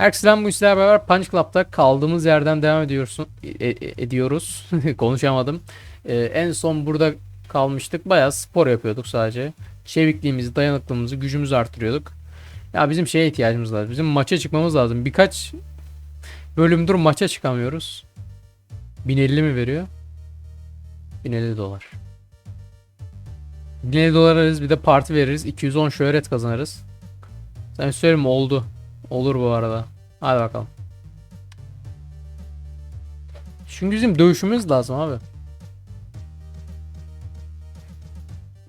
Herkese bu işlerle beraber Punch Club'da kaldığımız yerden devam ediyorsun e- e- ediyoruz. Konuşamadım. Ee, en son burada kalmıştık. Bayağı spor yapıyorduk sadece. Çevikliğimizi, dayanıklılığımızı, gücümüzü artırıyorduk. Ya bizim şeye ihtiyacımız var. Bizim maça çıkmamız lazım. Birkaç bölümdür maça çıkamıyoruz. 1050 mi veriyor? 1050 dolar. 1050 dolar alırız bir de parti veririz. 210 şöhret kazanırız. Sen söyleyeyim mi? oldu. Olur bu arada. Hadi bakalım. Çünkü bizim dövüşümüz lazım abi.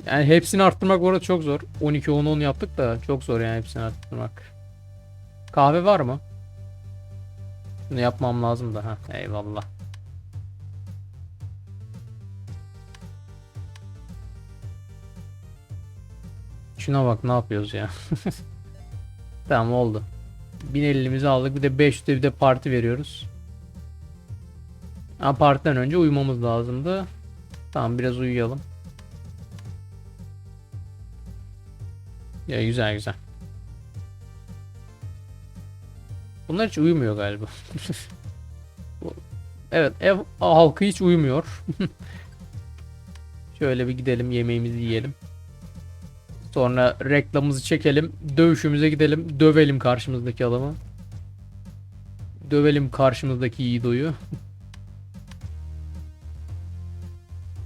Yani hepsini arttırmak bu arada çok zor. 12 10 10 yaptık da çok zor yani hepsini arttırmak. Kahve var mı? Bunu yapmam lazım da ha. Eyvallah. Şuna bak ne yapıyoruz ya. tamam oldu. 1050'mizi aldık. Bir de 500'de bir de parti veriyoruz. Ha partiden önce uyumamız lazımdı. Tamam biraz uyuyalım. Ya güzel güzel. Bunlar hiç uyumuyor galiba. Evet ev halkı hiç uyumuyor. Şöyle bir gidelim yemeğimizi yiyelim. Sonra reklamımızı çekelim. Dövüşümüze gidelim. Dövelim karşımızdaki adamı. Dövelim karşımızdaki Yiğido'yu.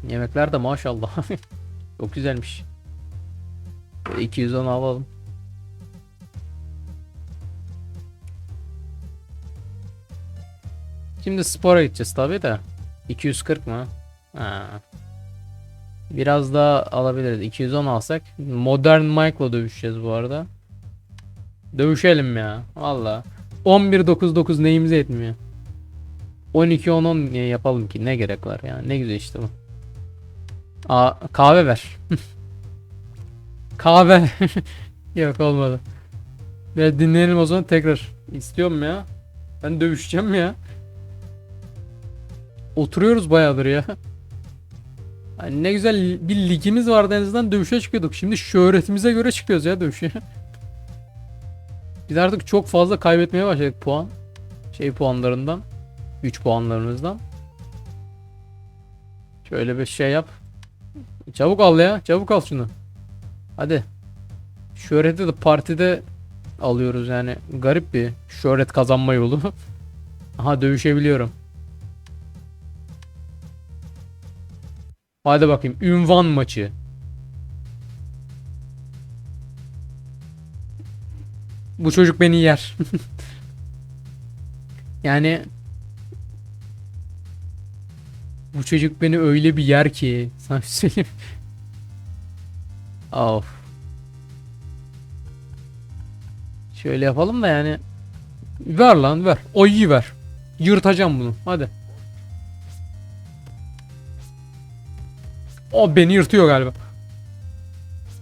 Yemekler de maşallah. Çok güzelmiş. Böyle 210 alalım. Şimdi spora gideceğiz tabi de. 240 mı? Ha. Biraz daha alabiliriz. 210 alsak. Modern Mike'la dövüşeceğiz bu arada. Dövüşelim ya. Valla. 11-9-9 neyimize etmiyor. 12-10-10 niye yapalım ki? Ne gerek var ya? Ne güzel işte bu. Aa, kahve ver. kahve. Yok olmadı. Biraz dinleyelim o zaman tekrar. İstiyorum ya. Ben dövüşeceğim ya. Oturuyoruz bayağıdır ya. Hani ne güzel bir ligimiz vardı en azından dövüşe çıkıyorduk. Şimdi şöhretimize göre çıkıyoruz ya dövüşe. Biz artık çok fazla kaybetmeye başladık puan. Şey puanlarından. 3 puanlarımızdan. Şöyle bir şey yap. Çabuk al ya. Çabuk al şunu. Hadi. Şöhreti de partide alıyoruz yani. Garip bir şöhret kazanma yolu. Aha dövüşebiliyorum. Hadi bakayım. Ünvan maçı. Bu çocuk beni yer. yani bu çocuk beni öyle bir yer ki sana söyleyeyim. Of. Şöyle yapalım da yani ver lan ver. Ayı ver. Yırtacağım bunu. Hadi. O beni yırtıyor galiba.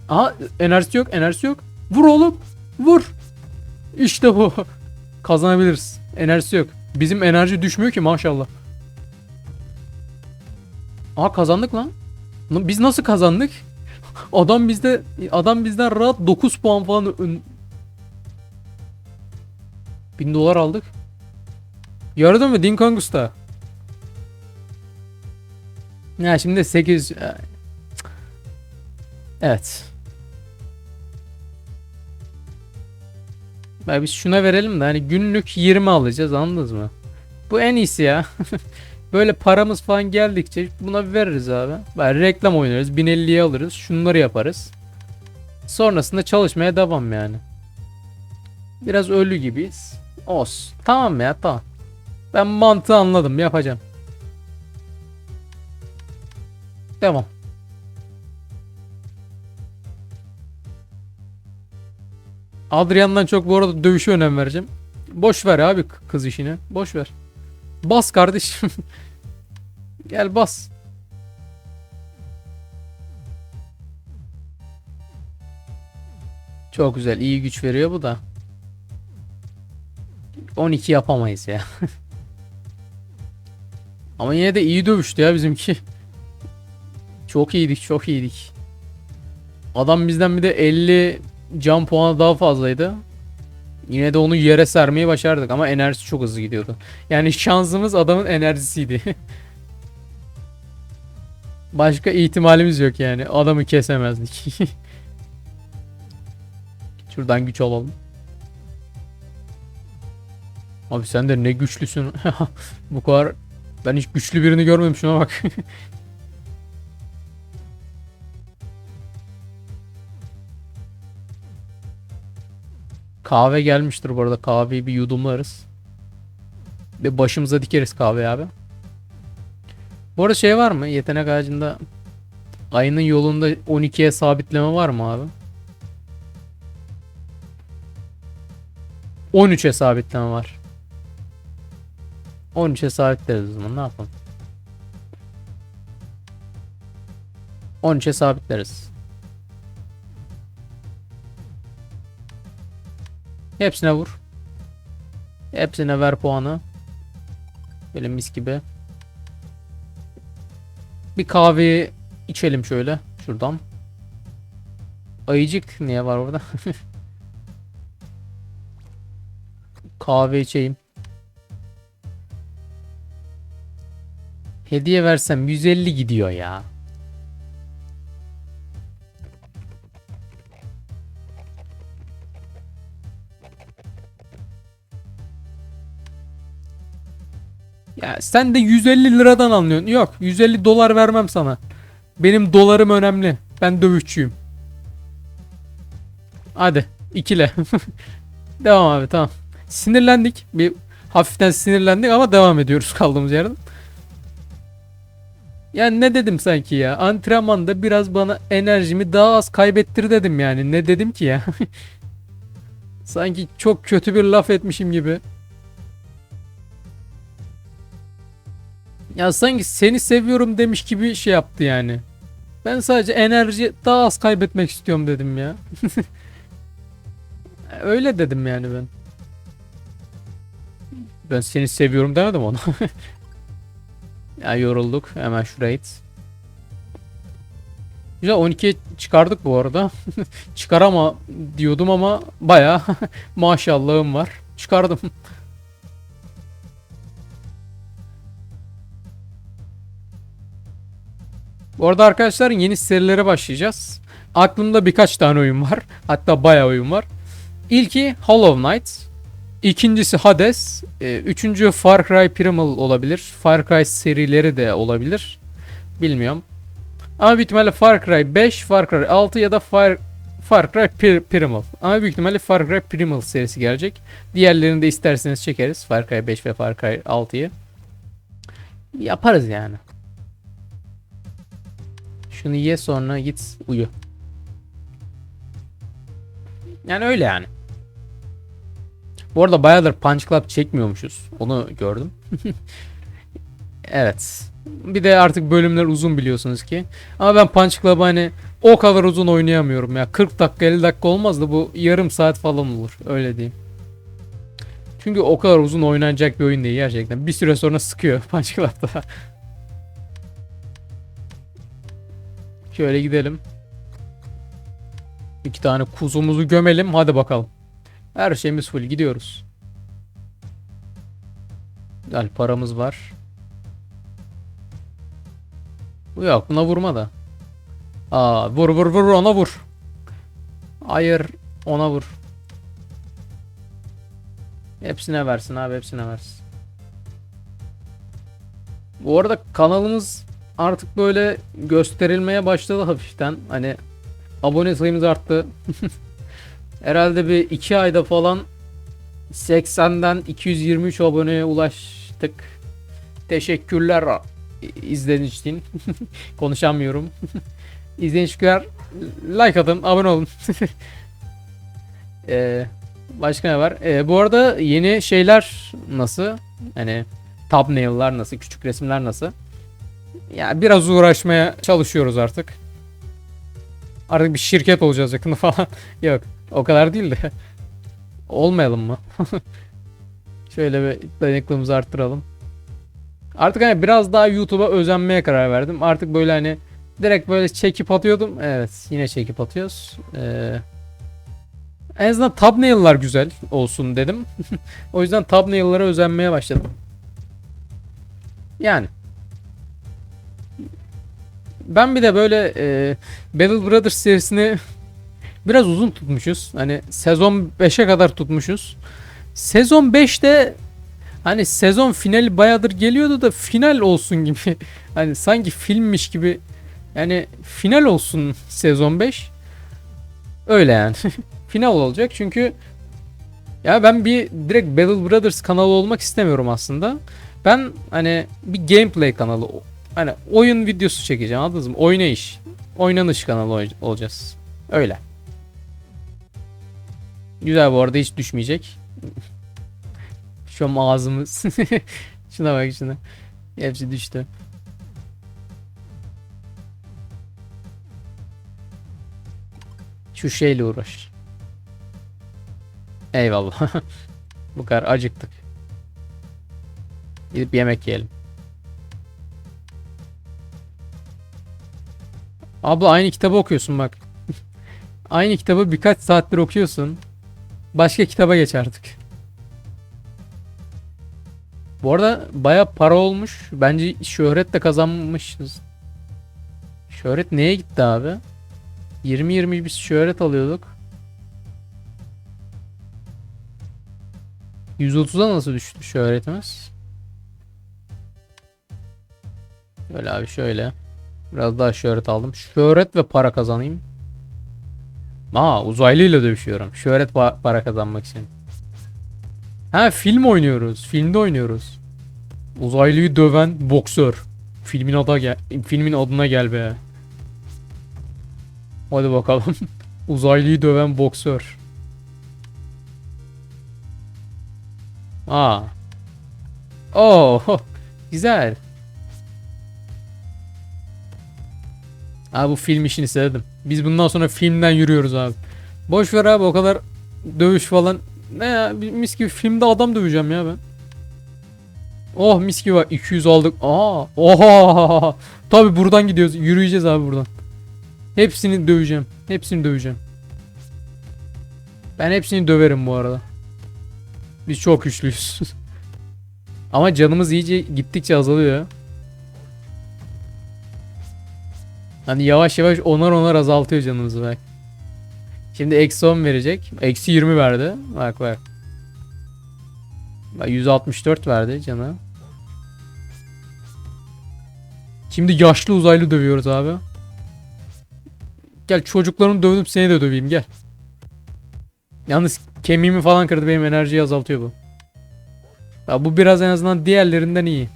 Aha enerjisi yok enerjisi yok. Vur oğlum. Vur. İşte bu. Kazanabiliriz. Enerjisi yok. Bizim enerji düşmüyor ki maşallah. Aa kazandık lan. Biz nasıl kazandık? Adam bizde adam bizden rahat 9 puan falan ön... 1000 dolar aldık. Gördün mü Din Kongus'ta? Ya şimdi 8 Evet. Ya biz şuna verelim de hani günlük 20 alacağız anladınız mı? Bu en iyisi ya. Böyle paramız falan geldikçe buna veririz abi. Böyle reklam oynarız 1050'ye alırız şunları yaparız. Sonrasında çalışmaya devam yani. Biraz ölü gibiyiz. Olsun. Tamam ya tamam. Ben mantığı anladım yapacağım. Devam. Adrian'dan çok bu arada dövüşe önem vereceğim. Boş ver abi kız işini. Boş ver. Bas kardeşim. Gel bas. Çok güzel. iyi güç veriyor bu da. 12 yapamayız ya. Ama yine de iyi dövüştü ya bizimki. Çok iyiydik, çok iyiydik. Adam bizden bir de 50 can puanı daha fazlaydı. Yine de onu yere sermeyi başardık ama enerjisi çok hızlı gidiyordu. Yani şansımız adamın enerjisiydi. Başka ihtimalimiz yok yani. Adamı kesemezdik. Şuradan güç alalım. Abi sen de ne güçlüsün. Bu kadar ben hiç güçlü birini görmedim şuna bak. Kahve gelmiştir bu arada. Kahveyi bir yudumlarız. Ve başımıza dikeriz kahve abi. Bu arada şey var mı? Yetenek ağacında ayının yolunda 12'ye sabitleme var mı abi? 13'e sabitleme var. 13'e sabitleriz o zaman ne yapalım? 13'e sabitleriz. Hepsine vur. Hepsine ver puanı. Böyle mis gibi. Bir kahve içelim şöyle. Şuradan. Ayıcık niye var orada? kahve içeyim. Hediye versem 150 gidiyor ya. Sen de 150 liradan anlıyorsun. Yok 150 dolar vermem sana. Benim dolarım önemli. Ben dövüşçüyüm. Hadi ikile. devam abi tamam. Sinirlendik. Bir hafiften sinirlendik ama devam ediyoruz kaldığımız yerden. Yani ne dedim sanki ya? Antrenmanda biraz bana enerjimi daha az kaybettir dedim yani. Ne dedim ki ya? sanki çok kötü bir laf etmişim gibi. Ya sanki seni seviyorum demiş gibi şey yaptı yani. Ben sadece enerji daha az kaybetmek istiyorum dedim ya. Öyle dedim yani ben. Ben seni seviyorum demedim ona. ya yorulduk. Hemen şuraya it. Güzel 12'ye çıkardık bu arada. Çıkarama diyordum ama baya maşallahım var. Çıkardım. Bu arada arkadaşlar yeni serilere başlayacağız. Aklımda birkaç tane oyun var. Hatta bayağı oyun var. İlki Hollow Knight. İkincisi Hades. Ee, üçüncü Far Cry Primal olabilir. Far Cry serileri de olabilir. Bilmiyorum. Ama büyük ihtimalle Far Cry 5, Far Cry 6 ya da Far, Far Cry Pir- Primal. Ama büyük ihtimalle Far Cry Primal serisi gelecek. Diğerlerini de isterseniz çekeriz. Far Cry 5 ve Far Cry 6'yı. Yaparız yani. Şunu ye sonra git uyu. Yani öyle yani. Bu arada bayağıdır Punch Club çekmiyormuşuz. Onu gördüm. evet. Bir de artık bölümler uzun biliyorsunuz ki. Ama ben Punch Club'ı hani o kadar uzun oynayamıyorum ya. 40 dakika 50 dakika olmaz da bu yarım saat falan olur. Öyle diyeyim. Çünkü o kadar uzun oynanacak bir oyun değil gerçekten. Bir süre sonra sıkıyor Punch Club'da. Şöyle gidelim. İki tane kuzumuzu gömelim. Hadi bakalım. Her şeyimiz full. Gidiyoruz. Güzel paramız var. Bu yok. Buna vurma da. Aa, vur vur vur ona vur. Hayır. Ona vur. Hepsine versin abi. Hepsine versin. Bu arada kanalımız artık böyle gösterilmeye başladı hafiften. Hani abone sayımız arttı. Herhalde bir 2 ayda falan 80'den 223 aboneye ulaştık. Teşekkürler izlediğiniz için. Konuşamıyorum. İzleyiciler like atın, abone olun. ee, başka ne var? Ee, bu arada yeni şeyler nasıl? Hani thumbnail'lar nasıl? Küçük resimler nasıl? Ya biraz uğraşmaya çalışıyoruz artık. Artık bir şirket olacağız yakında falan. Yok. O kadar değil de. Olmayalım mı? Şöyle bir dayanıklılığımızı arttıralım. Artık hani biraz daha YouTube'a özenmeye karar verdim. Artık böyle hani direkt böyle çekip atıyordum. Evet yine çekip atıyoruz. Ee, En azından thumbnail'lar güzel olsun dedim. o yüzden thumbnail'lara özenmeye başladım. Yani. Ben bir de böyle e, Battle Brothers serisini biraz uzun tutmuşuz. Hani sezon 5'e kadar tutmuşuz. Sezon 5'te hani sezon finali bayağıdır geliyordu da final olsun gibi. Hani sanki filmmiş gibi. Yani final olsun sezon 5. Öyle yani. final olacak çünkü ya ben bir direkt Battle Brothers kanalı olmak istemiyorum aslında. Ben hani bir gameplay kanalı hani oyun videosu çekeceğim anladınız mı? Oynayış. Oynanış kanalı ol- olacağız. Öyle. Güzel bu arada hiç düşmeyecek. Şu an ağzımız. şuna bak şuna. Hepsi düştü. Şu şeyle uğraş. Eyvallah. Bu kadar acıktık. Gidip yemek yiyelim. Abla aynı kitabı okuyorsun bak. aynı kitabı birkaç saattir okuyorsun. Başka kitaba geç artık. Bu arada baya para olmuş. Bence şöhret de kazanmışız. Şöhret neye gitti abi? 20-20 biz şöhret alıyorduk. 130'a nasıl düştü şöhretimiz? Böyle abi şöyle. Biraz daha şöhret aldım. Şöhret ve para kazanayım. Aa uzaylıyla dövüşüyorum. Şöhret pa- para kazanmak için. Ha film oynuyoruz. Filmde oynuyoruz. Uzaylıyı döven boksör. Filmin adı gel filmin adına gel be. Hadi bakalım. Uzaylıyı döven boksör. Aa. Oo, güzel. Abi bu film işini sevdim. Biz bundan sonra filmden yürüyoruz abi. Boş ver abi o kadar dövüş falan. Ne ya mis gibi filmde adam döveceğim ya ben. Oh mis gibi bak 200 aldık. Aa. Oha. Tabi buradan gidiyoruz. Yürüyeceğiz abi buradan. Hepsini döveceğim. Hepsini döveceğim. Ben hepsini döverim bu arada. Biz çok güçlüyüz. Ama canımız iyice gittikçe azalıyor. Hani yavaş yavaş onar onar azaltıyor canımızı bak. Şimdi eksi 10 verecek. Eksi 20 verdi. Bak bak. Bak 164 verdi canı. Şimdi yaşlı uzaylı dövüyoruz abi. Gel çocuklarını dövdüm seni de döveyim gel. Yalnız kemiğimi falan kırdı benim enerjiyi azaltıyor bu. Ya bu biraz en azından diğerlerinden iyi.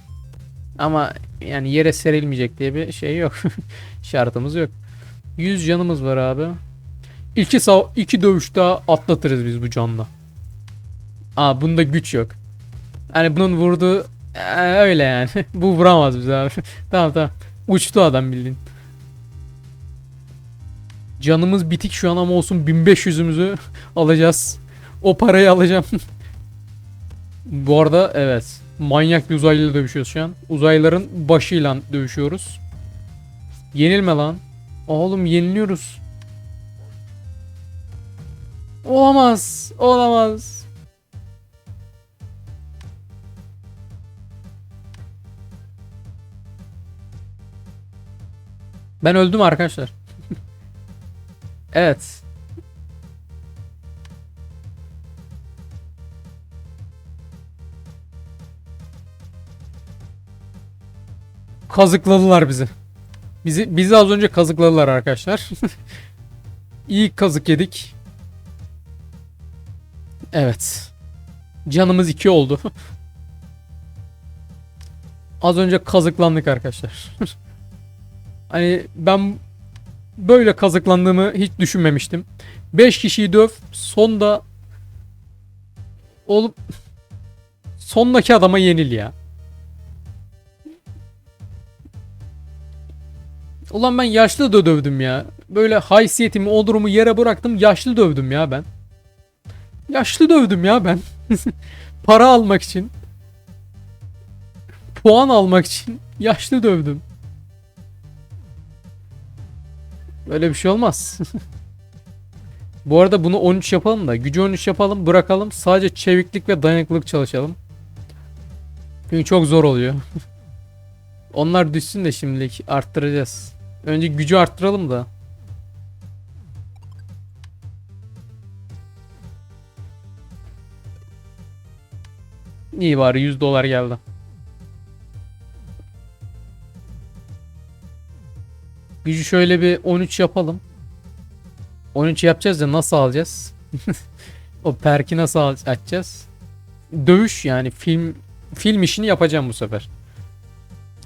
Ama yani yere serilmeyecek diye bir şey yok. Şartımız yok. 100 canımız var abi. İki, sağ, iki dövüş daha atlatırız biz bu canla. Aa bunda güç yok. Hani bunun vurduğu Ee, öyle yani. bu vuramaz bizi abi. tamam tamam. Uçtu adam bildiğin. Canımız bitik şu an ama olsun 1500'ümüzü alacağız. O parayı alacağım. Bu arada evet. Manyak bir uzaylıyla dövüşüyoruz şu an. Uzaylıların başıyla dövüşüyoruz. Yenilme lan. Oğlum yeniliyoruz. Olamaz. Olamaz. Ben öldüm arkadaşlar. evet. Kazıkladılar bizi. Bizi bizi az önce kazıkladılar arkadaşlar. İyi kazık yedik. Evet. Canımız iki oldu. az önce kazıklandık arkadaşlar. hani ben böyle kazıklandığımı hiç düşünmemiştim. 5 kişiyi döv, sonda olup sondaki adama yenil ya. Ulan ben yaşlı da dövdüm ya. Böyle haysiyetimi, onurumu yere bıraktım. Yaşlı dövdüm ya ben. Yaşlı dövdüm ya ben. Para almak için. Puan almak için yaşlı dövdüm. Böyle bir şey olmaz. Bu arada bunu 13 yapalım da gücü 13 yapalım bırakalım. Sadece çeviklik ve dayanıklılık çalışalım. Çünkü çok zor oluyor. Onlar düşsün de şimdilik arttıracağız. Önce gücü arttıralım da. İyi bari 100 dolar geldi. Gücü şöyle bir 13 yapalım. 13 yapacağız da nasıl alacağız? o perki nasıl açacağız? Dövüş yani film film işini yapacağım bu sefer.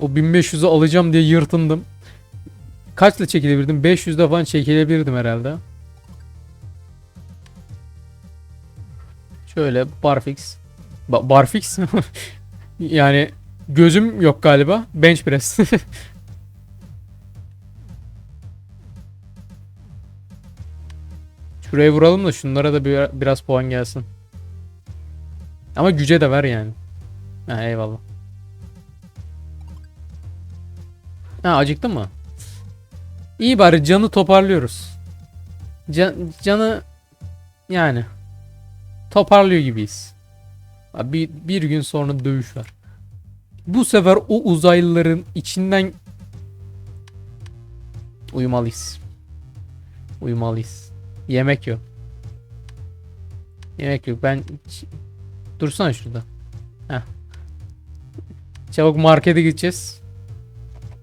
O 1500'ü alacağım diye yırtındım. Kaçla çekilebilirdim? 500'de falan çekilebilirdim herhalde. Şöyle barfix. Ba- barfix? yani gözüm yok galiba. Bench press. Şuraya vuralım da şunlara da bir, biraz puan gelsin. Ama güce de ver yani. Ha eyvallah. Ha acıktın mı? İyi bari canı toparlıyoruz. Can, canı yani toparlıyor gibiyiz. Bir, bir gün sonra dövüş var. Bu sefer o uzaylıların içinden uyumalıyız. Uyumalıyız. Yemek yok. Yemek yok. Ben dursana şurada. Heh. Çabuk markete gideceğiz.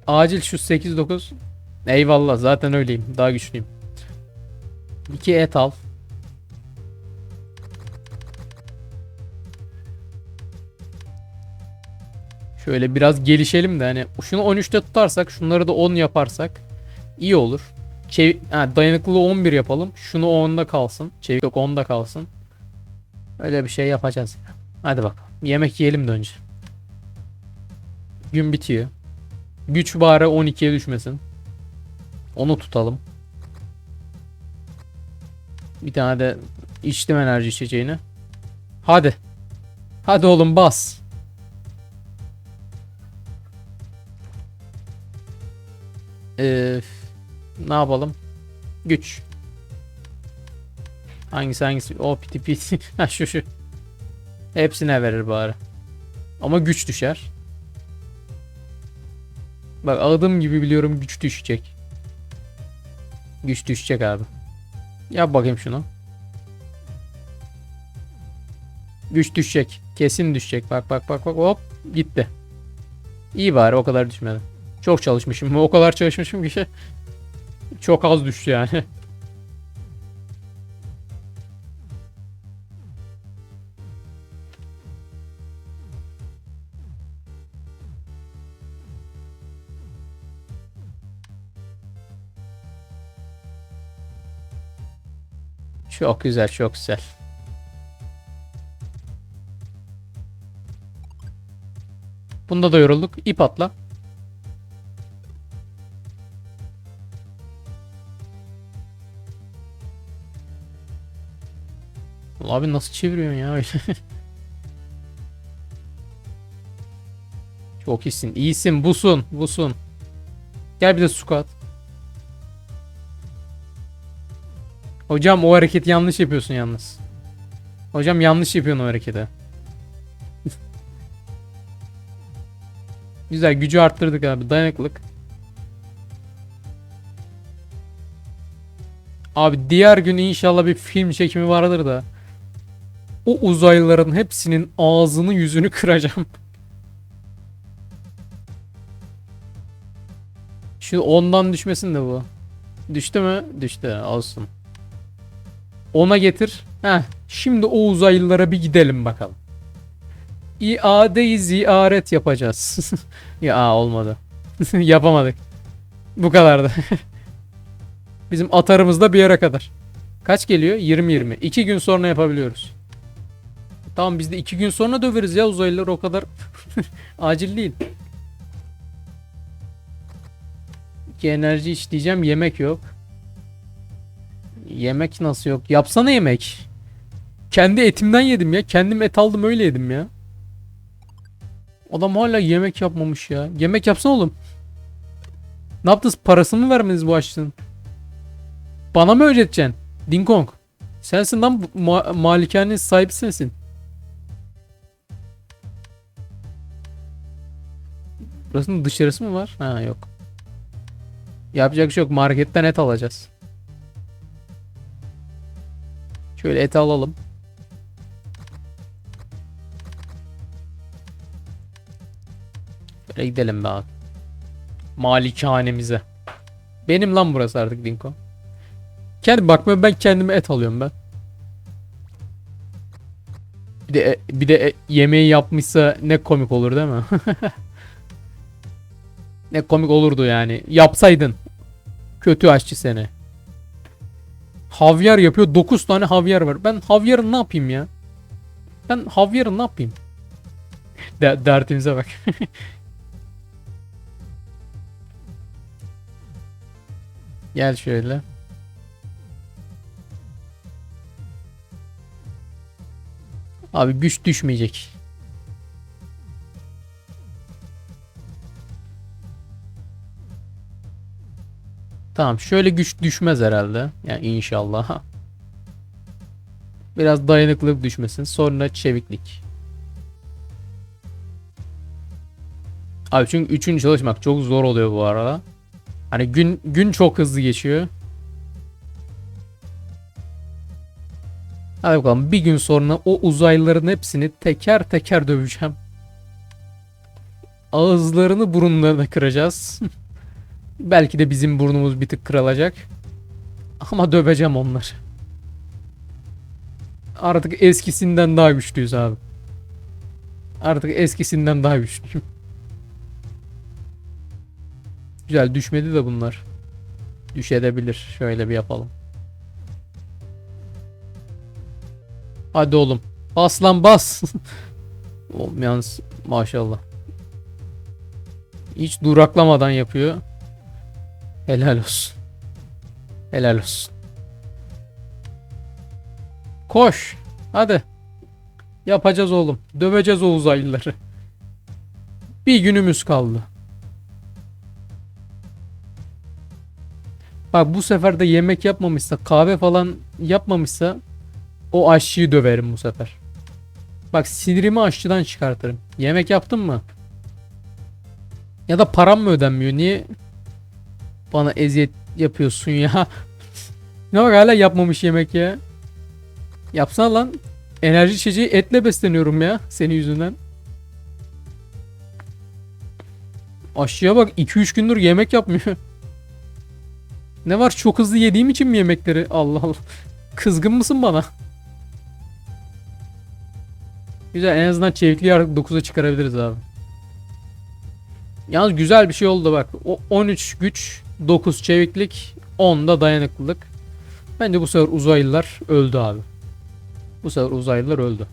Acil şu 8-9. Eyvallah zaten öyleyim. Daha güçlüyüm. 2 et al. Şöyle biraz gelişelim de hani şunu 13'te tutarsak şunları da 10 yaparsak iyi olur. Çev ha, dayanıklılığı 11 yapalım. Şunu 10'da kalsın. Çevik yok 10'da kalsın. Öyle bir şey yapacağız. ya. Hadi bakalım. Yemek yiyelim de önce. Gün bitiyor. Güç bari 12'ye düşmesin. Onu tutalım. Bir tane de içtim enerji içeceğini. Hadi. Hadi oğlum bas. Ee, ne yapalım? Güç. Hangisi hangisi? O piti piti. ha şu şu. Hepsine verir bari. Ama güç düşer. Bak adım gibi biliyorum güç düşecek. Güç düşecek abi. Yap bakayım şunu. Güç düşecek. Kesin düşecek. Bak bak bak bak hop gitti. İyi bari o kadar düşmedi. Çok çalışmışım. O kadar çalışmışım ki çok az düştü yani. Çok güzel, çok güzel. Bunda da yorulduk. İp atla. Abi nasıl çeviriyorsun ya öyle? Çok iyisin. İyisin. Busun. Busun. Gel bir de squat. Hocam o hareketi yanlış yapıyorsun yalnız. Hocam yanlış yapıyorsun o hareketi. Güzel gücü arttırdık abi. Dayanıklılık. Abi diğer gün inşallah bir film çekimi vardır da. O uzaylıların hepsinin ağzını yüzünü kıracağım. Şu ondan düşmesin de bu. Düştü mü? Düştü. Olsun. Ona getir. Heh. Şimdi o uzaylılara bir gidelim bakalım. İade-i ziyaret yapacağız. ya olmadı. Yapamadık. Bu kadardı. Bizim atarımız da bir yere kadar. Kaç geliyor? 20-20. 2 gün sonra yapabiliyoruz. Tamam biz de 2 gün sonra döveriz ya uzaylıları o kadar acil değil. İki enerji işleyeceğim yemek yok. Yemek nasıl yok? Yapsana yemek. Kendi etimden yedim ya. Kendim et aldım öyle yedim ya. Adam hala yemek yapmamış ya. Yemek yapsana oğlum. Ne yaptınız? Parasını mı vermediniz bu açlığın? Bana mı ödeteceksin? Ding Kong. Sensin lan ma- malikanenin sahibi sensin. Burasının dışarısı mı var? Ha yok. Yapacak şey yok. Marketten et alacağız. Şöyle et alalım. Böyle gidelim be abi. Malikanemize. Benim lan burası artık Dinko. Kendi bakma ben kendime et alıyorum ben. Bir de bir de yemeği yapmışsa ne komik olur değil mi? ne komik olurdu yani. Yapsaydın. Kötü aşçı seni. Havyar yapıyor. 9 tane havyar var. Ben havyarı ne yapayım ya? Ben havyarı ne yapayım? De dertimize bak. Gel şöyle. Abi güç düşmeyecek. Tamam şöyle güç düşmez herhalde. Yani inşallah. Biraz dayanıklılık düşmesin. Sonra çeviklik. Abi çünkü üçüncü çalışmak çok zor oluyor bu arada. Hani gün gün çok hızlı geçiyor. Hadi bakalım bir gün sonra o uzaylıların hepsini teker teker döveceğim. Ağızlarını burunlarını kıracağız. Belki de bizim burnumuz bir tık kırılacak. Ama döveceğim onları. Artık eskisinden daha güçlüyüz abi. Artık eskisinden daha güçlüyüm. Güzel düşmedi de bunlar. Düşebilir. Şöyle bir yapalım. Hadi oğlum. Bas lan bas. Oğlum yalnız maşallah. Hiç duraklamadan yapıyor. Helal olsun. Helal olsun. Koş. Hadi. Yapacağız oğlum. Döveceğiz o uzaylıları. Bir günümüz kaldı. Bak bu sefer de yemek yapmamışsa, kahve falan yapmamışsa o aşçıyı döverim bu sefer. Bak sinirimi aşçıdan çıkartırım. Yemek yaptın mı? Ya da param mı ödenmiyor? Niye bana eziyet yapıyorsun ya? ne bak hala yapmamış yemek ya. Yapsana lan. Enerji içeceği etle besleniyorum ya senin yüzünden. Aşçıya bak 2-3 gündür yemek yapmıyor. Ne var çok hızlı yediğim için mi yemekleri? Allah Allah. Kızgın mısın bana? Güzel en azından çevikliği artık 9'a çıkarabiliriz abi. Yalnız güzel bir şey oldu bak. O 13 güç, 9 çeviklik, 10 da dayanıklılık. Bence bu sefer uzaylılar öldü abi. Bu sefer uzaylılar öldü.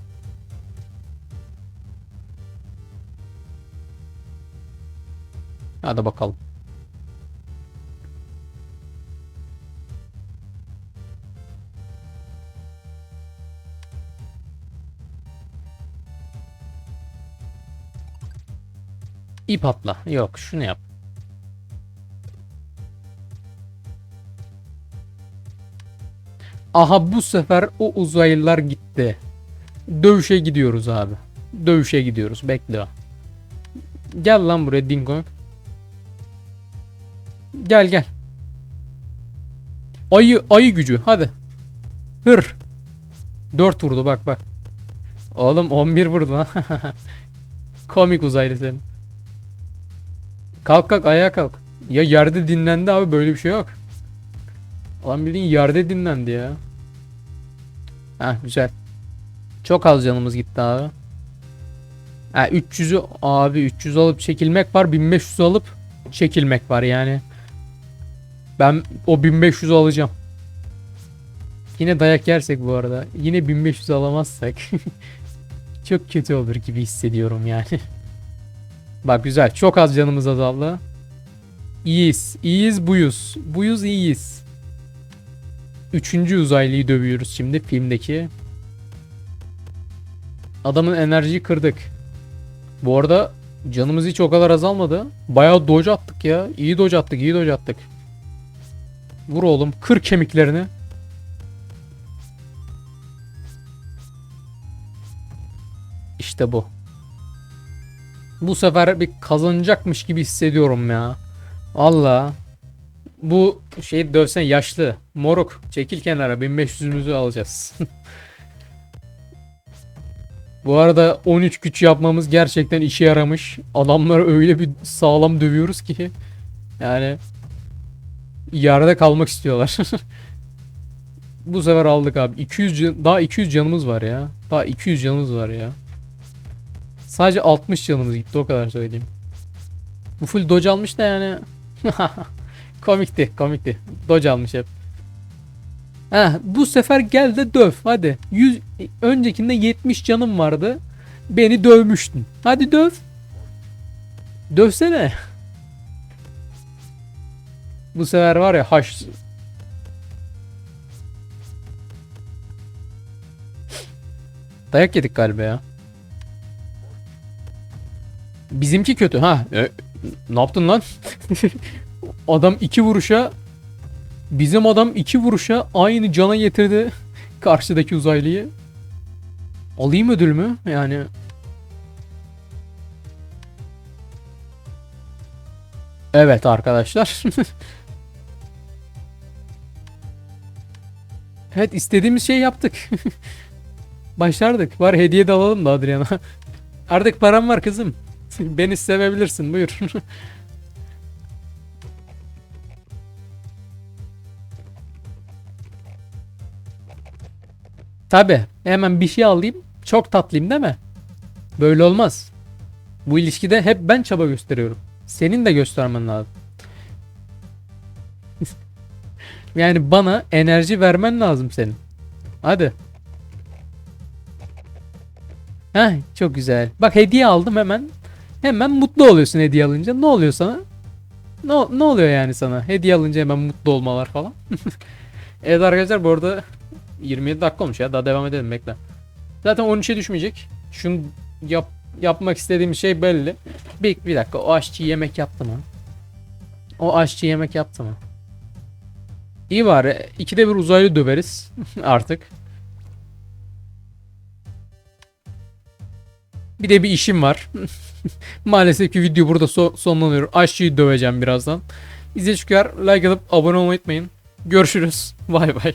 Hadi bakalım. İp atla. Yok şunu yap. Aha bu sefer o uzaylılar gitti. Dövüşe gidiyoruz abi. Dövüşe gidiyoruz. Bekle. Gel lan buraya Dingo. Gel gel. Ayı ayı gücü hadi. Hır. 4 vurdu bak bak. Oğlum 11 vurdu lan. Komik uzaylı senin. Kalk kalk ayağa kalk. Ya yerde dinlendi abi böyle bir şey yok. Lan bildiğin yerde dinlendi ya. Heh güzel. Çok az canımız gitti abi. Ha 300'ü abi 300 alıp çekilmek var 1500 alıp çekilmek var yani. Ben o 1500 alacağım. Yine dayak yersek bu arada. Yine 1500 alamazsak. çok kötü olur gibi hissediyorum yani. Bak güzel. Çok az canımız azaldı. İyiyiz. İyiyiz buyuz. Buyuz iyiyiz. Üçüncü uzaylıyı dövüyoruz şimdi filmdeki. Adamın enerjiyi kırdık. Bu arada canımız hiç o kadar azalmadı. Bayağı doge attık ya. İyi doge attık, iyi doge attık. Vur oğlum. Kır kemiklerini. İşte bu. Bu sefer bir kazanacakmış gibi hissediyorum ya. Allah. Bu şey dövsen yaşlı. Moruk. Çekil kenara. 1500'ümüzü alacağız. Bu arada 13 güç yapmamız gerçekten işe yaramış. Adamları öyle bir sağlam dövüyoruz ki. Yani yerde kalmak istiyorlar. Bu sefer aldık abi. 200 can- daha 200 canımız var ya. Daha 200 canımız var ya. Sadece 60 canımız gitti o kadar söyleyeyim. Bu full dodge almış da yani. komikti, komikti. Dodge almış hep. Heh, bu sefer gel de döv hadi. 100 öncekinde 70 canım vardı. Beni dövmüştün. Hadi döv. Dövsene. Bu sefer var ya haş Dayak yedik galiba ya. Bizimki kötü ha. E, ne yaptın lan? adam iki vuruşa bizim adam iki vuruşa aynı cana getirdi karşıdaki uzaylıyı. Alayım ödül mü? Yani Evet arkadaşlar. evet istediğimiz şeyi yaptık. Başardık. Var hediye de alalım da Adriana. Artık param var kızım. Beni sevebilirsin buyur. Tabi hemen bir şey alayım. Çok tatlıyım değil mi? Böyle olmaz. Bu ilişkide hep ben çaba gösteriyorum. Senin de göstermen lazım. yani bana enerji vermen lazım senin. Hadi. Heh, çok güzel. Bak hediye aldım hemen. Hemen mutlu oluyorsun hediye alınca. Ne oluyor sana? Ne, ne oluyor yani sana? Hediye alınca hemen mutlu olmalar falan. evet arkadaşlar bu arada 27 dakika olmuş ya. Daha devam edelim bekle. Zaten 13'e düşmeyecek. Şunu yap, yapmak istediğim şey belli. Bir, bir dakika o aşçı yemek yaptı mı? O aşçı yemek yaptı mı? İyi var. İkide bir uzaylı döveriz artık. Bir de bir işim var. Maalesef ki video burada so- sonlanıyor. Aşçıyı döveceğim birazdan. İzle çıkar, like atıp abone olmayı unutmayın. Görüşürüz. Bay bay.